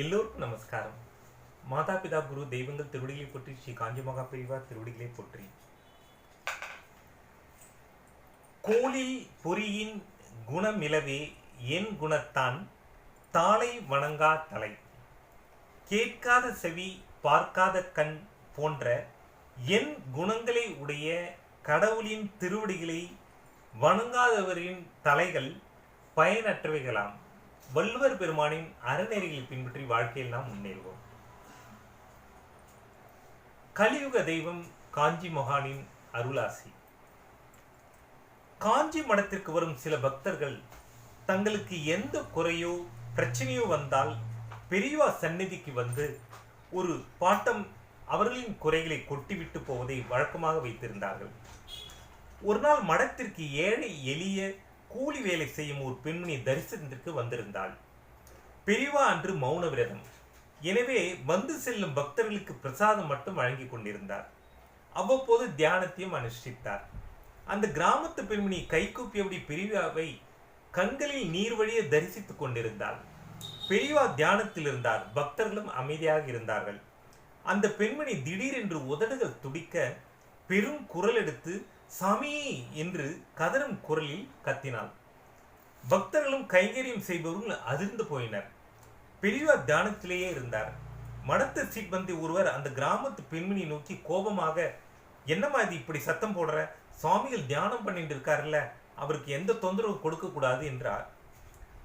எல்லோருக்கும் நமஸ்காரம். மாதா பிதா குரு தெய்வங்கள் திருவடிகளை போற்றி ஸ்ரீ காஞ்சி மகா பிரிவா திருவடிகளை போற்றி. கோலில் பொறியின் குணமிலவே என் குணத்தான் தாளை வணங்கா தலை. கேட்காத செவி பார்க்காத கண் போன்ற என் குணங்களை உடைய கடவுளின் திருவடிகளை வணங்காதவரின் தலைகள் பயனற்றவைகளாம். வள்ளுவர் பெருமானின் அறநெறிகளை பின்பற்றி வாழ்க்கையில் நாம் முன்னேறுவோம். கலியுக தெய்வம் காஞ்சி மகானின் அருளாசி. காஞ்சி மடத்திற்கு வரும் சில பக்தர்கள் தங்களுக்கு எந்த குறையோ பிரச்சனையோ வந்தால் பெரியவா சந்நிதிக்கு வந்து ஒரு பாட்டம் அவர்களின் குறைகளை கொட்டிவிட்டு போவதை வழக்கமாக வைத்திருந்தார்கள். ஒரு நாள் மடத்திற்கு ஏழை எளிய கூலி வேலை செய்யும் ஒரு பெண்மணி தரிசனத்திற்கு வந்திருந்தாள். பிரிவா அன்று மௌன விரதம். எனவே வந்து செல்லும் பக்தர்களுக்கு பிரசாதம் மட்டும் வழங்கி கொண்டிருந்தார். அவ்வப்போது தியானத்தையும் அனுஷ்டித்தார். அந்த கிராமத்து பெண்மணி கைகூப்பியபடி பெரியவாவை கண்களில் நீர் வழியே தரிசித்துக் கொண்டிருந்தாள். பெரியவா தியானத்தில் இருந்தார். பக்தர்களும் அமைதியாக இருந்தார்கள். அந்த பெண்மணி திடீரென்று உதடுகள் துடிக்க பெரும் குரல் எடுத்து சாமி என்று கதறும் குரலில் கத்தினாள். பக்தர்களும் கைங்கரியம் செய்பவர்கள் அதிர்ந்து போயினர். பெரியவர் தியானத்திலேயே இருந்தார். மடத்து சீட்பந்தி ஒருவர் அந்த கிராமத்து பெண்மணியை நோக்கி கோபமாக என்னம்மா இது இப்படி சத்தம் போடுற? சுவாமிகள் தியானம் பண்ணிட்டு இருக்காருல்ல அவருக்கு எந்த தொந்தரவு கொடுக்கக்கூடாது என்றார்.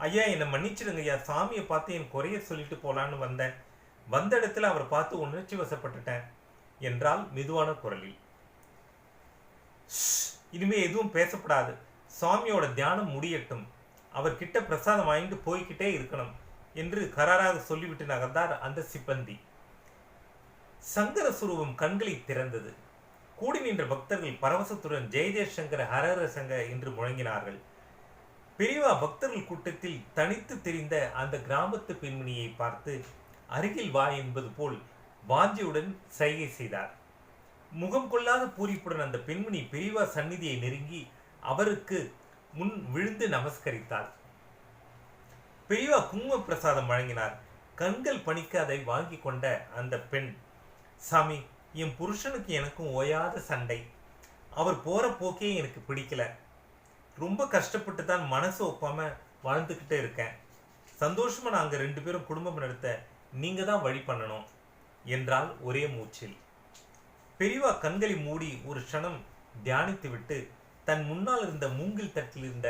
ஐயா என்னை மன்னிச்சிடுங்க ஐயா சாமியை பார்த்து என் குறைய சொல்லிட்டு போலான்னு வந்தேன். வந்த இடத்துல அவர் பார்த்து உணர்ச்சி வசப்பட்டுட்டேன் என்றால் மெதுவான குரலில். இனிமே எதுவும் பேசப்படாது. சுவாமியோட தியானம் முடியட்டும். அவர்கிட்ட பிரசாதம் வாங்கிட்டு போய்கிட்டே இருக்கணும் என்று கராராக சொல்லிவிட்டு நகர்ந்தார் அந்த சிப்பந்தி. சங்கர சுரூபம் கண்களை திறந்தது. கூடி நின்ற பக்தர்கள் பரவசத்துடன் ஜெய ஜெயசங்கர ஹரஹர சங்க என்று முழங்கினார்கள். பெரியவா பக்தர்கள் கூட்டத்தில் தனித்து தெரிந்த அந்த கிராமத்து பெண்மணியை பார்த்து அருகில் வா என்பது போல் வாஞ்சியுடன் சைகை செய்தார். முகம் கொள்ளாத பூரிப்புடன் அந்த பெண்மணி பெரியவா சந்நிதியை நெருங்கி அவருக்கு முன் விழுந்து நமஸ்கரித்தாள். பெரியவா குங்கும பிரசாதம் வழங்கினார். கண்கள் பணிக்க அதை வாங்கி கொண்ட அந்த பெண் சாமி என் புருஷனுக்கு எனக்கும் ஓயாத சண்டை. அவர் போற போக்கே எனக்கு பிடிக்கல. ரொம்ப கஷ்டப்பட்டு தான் மனசு ஒப்பாம வாழ்ந்துக்கிட்டே இருக்கேன். சந்தோஷமா நாங்கள் ரெண்டு பேரும் குடும்பம் நடத்த நீங்க தான் வழி பண்ணணும் என்றால் ஒரே மூச்சில். பெரியவா கண்களை மூடி ஒரு க்ஷணம் தியானித்துவிட்டு தன் முன்னால் இருந்த மூங்கில் தட்டில் இருந்த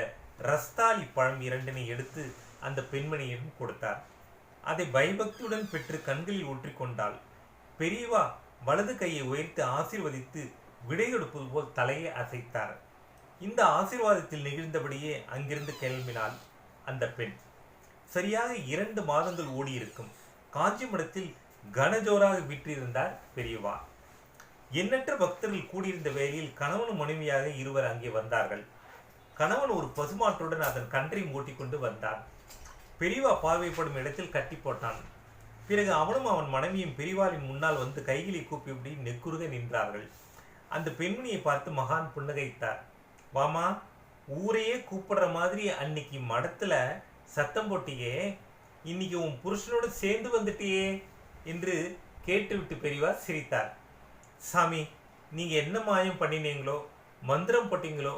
ரஸ்தாலி பழம் இரண்டினை எடுத்து அந்த பெண்மணியிடம் கொடுத்தார். அதை பயபக்தியுடன் பெற்று கண்களில் ஊற்றிக்கொண்டாள். பெரியவா வலது கையை உயர்த்து ஆசீர்வதித்து விடையெடுப்பது போல் தலையை அசைத்தார். இந்த ஆசீர்வாதத்தில் நிகழ்ந்தபடியே அங்கிருந்து கிளம்பினாள் அந்த பெண். சரியாக இரண்டு மாதங்கள் ஓடியிருக்கும். காஞ்சிமடத்தில் கனஜோராக விற்றிருந்தார் பெரியவா எண்ணற்ற பக்தர்கள் கூடியிருந்த வேளையில் கணவனும் மனைவியாக இருவர் அங்கே வந்தார்கள். கணவன் ஒரு பசுமாட்டுடன் அதன் கன்றை மூட்டிக்கொண்டு வந்தான். பெரியவா பார்வைப்படும் இடத்தில் கட்டி போட்டான். பிறகு அவனும் அவன் மனைவியும் பெரியவாளின் முன்னால் வந்து கைகளை கூப்பியபடி நெக்குருக நின்றார்கள். அந்த பெண்மணியை பார்த்து மகான் புன்னகைத்தார். வாமா ஊரையே கூப்பிடுற மாதிரி அன்னைக்கு மடத்துல சத்தம் போட்டியே. இன்னைக்கு உன் புருஷனோடு சேர்ந்து வந்துட்டியே என்று கேட்டுவிட்டு பெரியவா சிரித்தார். சாமி நீங்கள் என்ன மாயம் பண்ணினீங்களோ மந்திரம் போட்டிங்களோ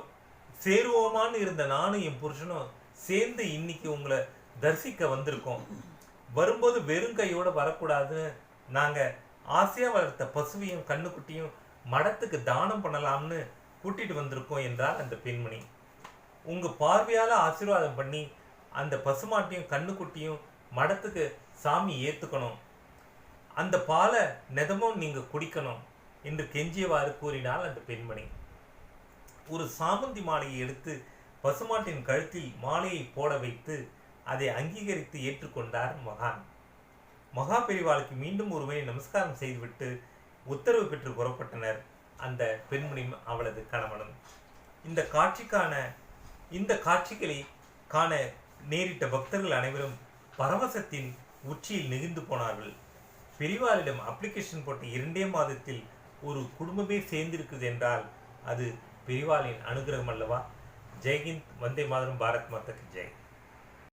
சேருவோமான்னு இருந்த நானும் என் புருஷனும் சேர்ந்து இன்னைக்கு உங்களை தரிசிக்க வந்திருக்கோம். வரும்போது வெறும் கையோடு வரக்கூடாதுன்னு நாங்கள் ஆசையாக வளர்த்த பசுவையும் கண்ணுக்குட்டியும் மடத்துக்கு தானம் பண்ணலாம்னு கூட்டிட்டு வந்திருக்கோம் என்றார் அந்த பெண்மணி. உங்கள் பார்வையால் ஆசீர்வாதம் பண்ணி அந்த பசுமாட்டையும் கண்ணுக்குட்டியும் மடத்துக்கு சாமி ஏற்றுக்கணும் அந்த பாலை நெதமும் நீங்கள் குடிக்கணும். என்று கெஞ்சியவாறு கூறினாள் அந்த பெண்மணி. ஒரு சாமந்தி மாலையை எடுத்து பசுமாட்டின் கழுத்தில் மாலையை போட வைத்து அதை அங்கீகரித்து ஏற்றுக்கொண்டார் மகான். மகா பெரிவாளுக்கு மீண்டும் ஒருமுறை நமஸ்காரம் செய்துவிட்டு உத்தரவு பெற்று புறப்பட்டனர் அந்த பெண்மணியும் அவளது கணவனும். இந்த காட்சிக்கான இந்த காட்சிகளை காண நேரிட்ட பக்தர்கள் அனைவரும் பரவசத்தின் உச்சியில் நெகிழ்ந்து போனார்கள். பெரிவாரிடம் அப்ளிகேஷன் போட்ட இரண்டே மாதத்தில் ஒரு குடும்பமே சேர்ந்திருக்குது என்றால் அது பெரிவாளின் அனுகிரகம் அல்லவா? ஜெய்ஹிந்த் வந்தே மாதரம் பாரத் மாதக்கு ஜெய்.